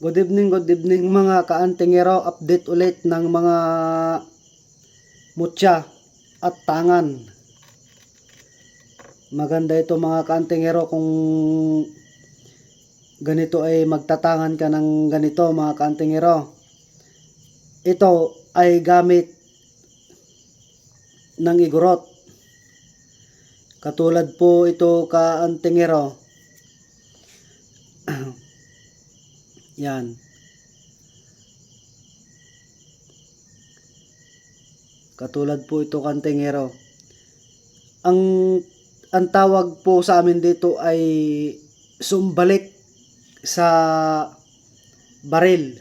Good evening, good evening mga kaantingero. Update ulit ng mga mutya at tangan. Maganda ito mga kaantingero kung ganito ay magtatangan ka ng ganito mga kaantingero. Ito ay gamit ng igorot. Katulad po ito kaantingero. Yan. Katulad po ito kantingero. Ang ang tawag po sa amin dito ay sumbalik sa baril.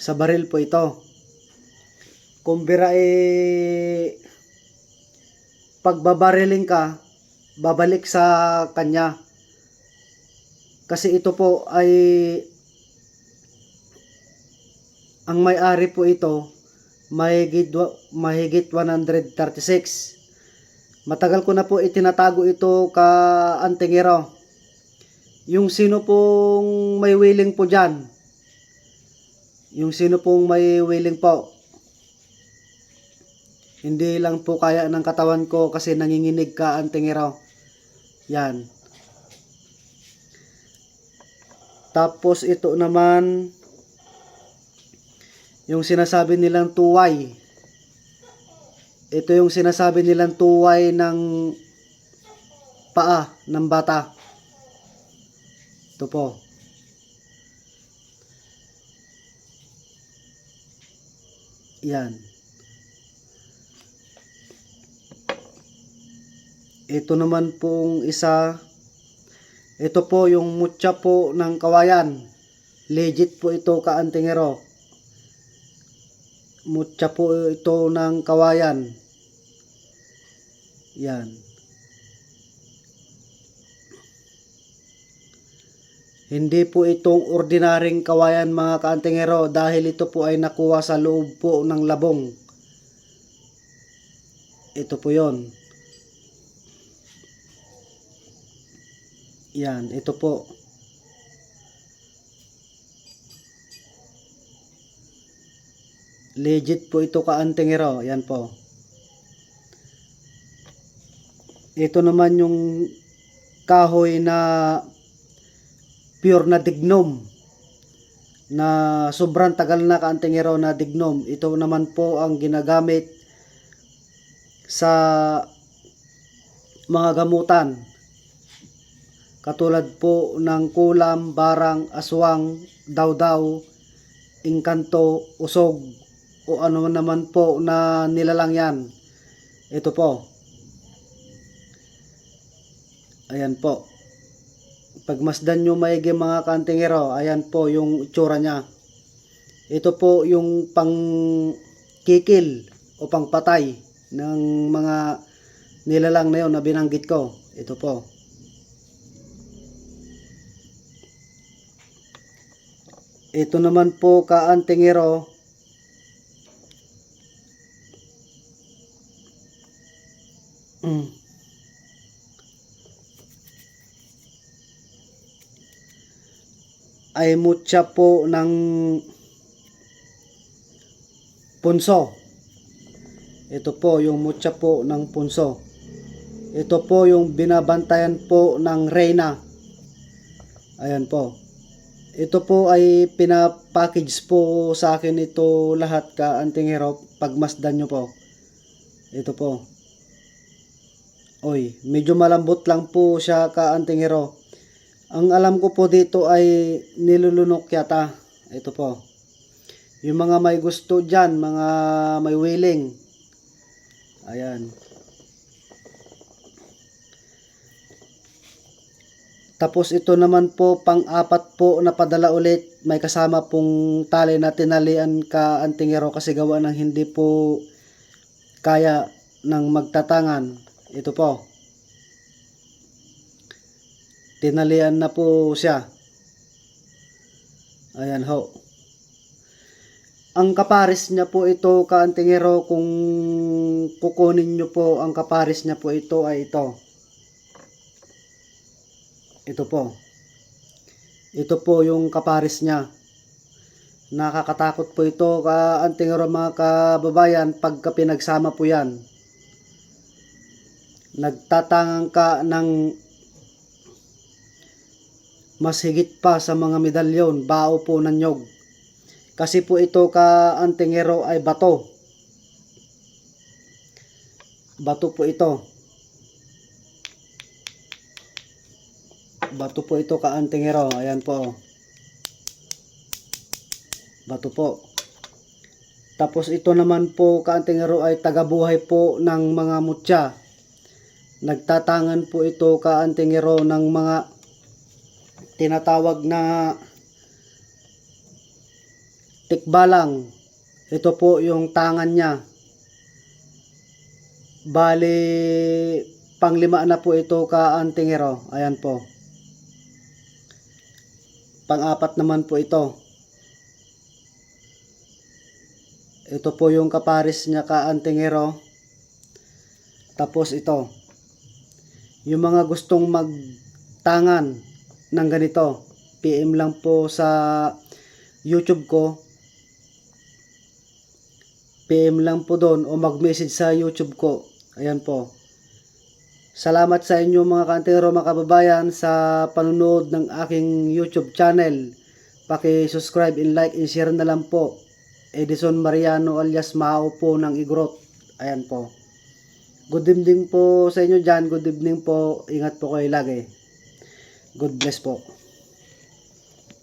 Sa baril po ito. Kumbira eh pagbabariling ka, babalik sa kanya. Kasi ito po ay ang may-ari po ito mahigit, mahigit 136. Matagal ko na po itinatago ito ka Antingero. Yung sino pong may willing po dyan. Yung sino pong may willing po. Hindi lang po kaya ng katawan ko kasi nanginginig ka Antingero. Yan. Tapos ito naman yung sinasabi nilang tuway. Ito yung sinasabi nilang tuway ng paa ng bata. Ito po. Yan. Ito naman pong isa. Ito po yung mutya po ng kawayan. Legit po ito kaantingero. Mutya po ito ng kawayan. Yan. Hindi po itong ordinaryong kawayan mga kaantingero dahil ito po ay nakuha sa loob po ng labong. Ito po yon. Yan, ito po. Legit po ito kaantingero. Yan po. Ito naman yung kahoy na pure na dignom na sobrang tagal na kaantingero na dignom. Ito naman po ang ginagamit sa mga gamutan. Katulad po ng kulam, barang, aswang, dawdaw, ingkanto, usog, o ano naman po na nilalang yan. Ito po. Ayan po. Pagmasdan nyo maigi mga kantingero, ayan po yung itsura niya. Ito po yung pang kikil o pang patay ng mga nilalang na yun na binanggit ko. Ito po. Ito naman po kaantingero. Mm. Ay mutya po ng punso. Ito po yung mutya po ng punso. Ito po yung binabantayan po ng reyna. Ayan po. Ito po ay pinapackage po sa akin ito lahat ka antingero pagmasdan nyo po. Ito po. Oy, medyo malambot lang po siya ka antingero. Ang alam ko po dito ay nilulunok yata. Ito po. Yung mga may gusto dyan, mga may willing. Ayan. Tapos ito naman po pang-apat po na padala ulit. May kasama pong tali na tinalian ka antingero kasi gawa ng hindi po kaya ng magtatangan. Ito po. Tinalian na po siya. Ayan ho. Ang kaparis niya po ito kaantingero kung kukunin nyo po ang kaparis niya po ito ay ito. Ito po. Ito po yung kaparis niya. Nakakatakot po ito ka antingero mga kababayan pagka pinagsama po yan. Nagtatangang ka ng mas higit pa sa mga medalyon, bao po ng nyog. Kasi po ito ka antingero ay bato. Bato po ito. Bato po ito ka antingero. Ayan po. Bato po. Tapos ito naman po kaantingero ay tagabuhay po ng mga mutya. Nagtatangan po ito kaantingero ng mga tinatawag na tikbalang. Ito po yung tangan niya. Bali, panglima na po ito kaantingero. Ayan po. Pang-apat naman po ito. Ito po yung kaparis niya ka antingero. Tapos ito. Yung mga gustong magtangan ng ganito. PM lang po sa YouTube ko. PM lang po doon o mag-message sa YouTube ko. Ayan po. Salamat sa inyo mga kantero mga kababayan sa panunood ng aking YouTube channel. Paki-subscribe and like and share na lang po. Edison Mariano alias Mao po ng Igrot. Ayan po. Good evening po sa inyo dyan. Good evening po. Ingat po kayo lagi. God bless po.